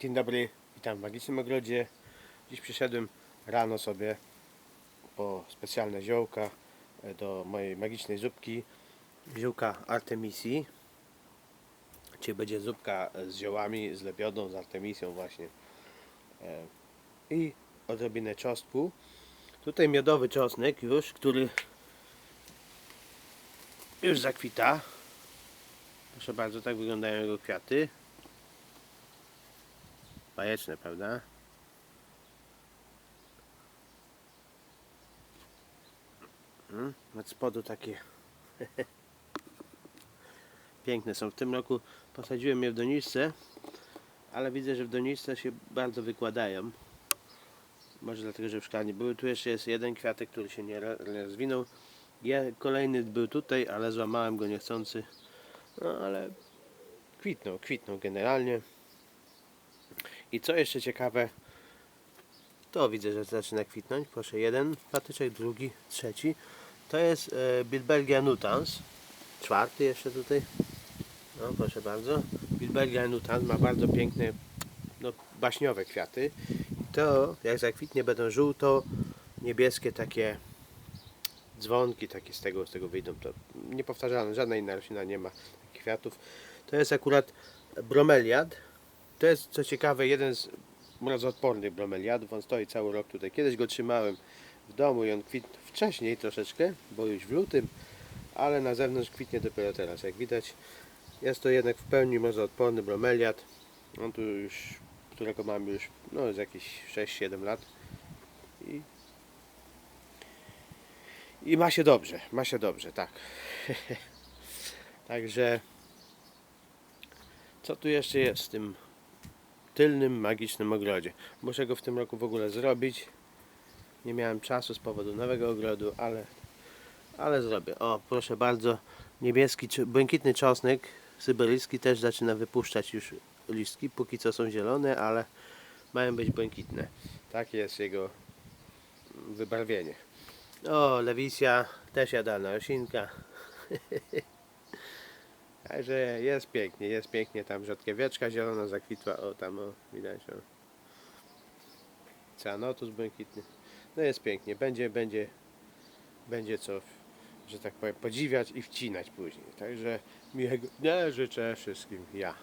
Dzień dobry, witam w Magicznym Ogrodzie. Dziś przyszedłem rano sobie po specjalne ziołka e, do mojej magicznej zupki. Ziółka Artemisii. Czyli będzie zupka z ziołami, z lebiodą, z Artemisją właśnie. E, I odrobinę czosnku. Tutaj miodowy czosnek już, który już zakwita. Proszę bardzo, tak wyglądają jego kwiaty. Bajeczne, prawda? Hmm? Od spodu takie piękne są. W tym roku posadziłem je w doniczce, ale widzę, że w doniczce się bardzo wykładają. Może dlatego, że w szklanie były. Tu jeszcze jest jeden kwiatek, który się nie ro- nie rozwinął. Je, kolejny był tutaj, ale złamałem go niechcący. No ale kwitną, kwitną generalnie. I co jeszcze ciekawe, to widzę, że zaczyna kwitnąć. Proszę, jeden patyczek, drugi, trzeci. To jest e, Bilbergia nutans. Czwarty jeszcze tutaj. No, proszę bardzo. Bilbergia nutans ma bardzo piękne, no, baśniowe kwiaty. I to, jak zakwitnie, będą żółto-niebieskie takie dzwonki takie z tego, z tego wyjdą. To niepowtarzalne, żadna inna roślina nie ma takich kwiatów. To jest akurat bromeliad. To jest co ciekawe jeden z mrozoodpornych bromeliadów. On stoi cały rok tutaj. Kiedyś go trzymałem w domu i on kwitł wcześniej troszeczkę, bo już w lutym, ale na zewnątrz kwitnie dopiero teraz. Jak widać jest to jednak w pełni mrozoodporny bromeliad. On tu już, którego mam już no, z jakieś 6-7 lat. I, I ma się dobrze, ma się dobrze, tak. Także co tu jeszcze jest w tym tylnym magicznym ogrodzie? Muszę go w tym roku w ogóle zrobić. Nie miałem czasu z powodu nowego ogrodu, ale, ale zrobię. O, proszę bardzo, niebieski, błękitny czosnek syberyjski też zaczyna wypuszczać już listki. Póki co są zielone, ale mają być błękitne. Takie jest jego wybarwienie. O, lewisja też jadalna roślinka. Także jest pięknie, jest pięknie. Tam rzodkiewieczka zielona zakwitła. O, tam o, widać. O. Cyanotus błękitny. No jest pięknie. Będzie, będzie, będzie co, że tak powiem, podziwiać i wcinać później. Także miłego dnia życzę wszystkim ja.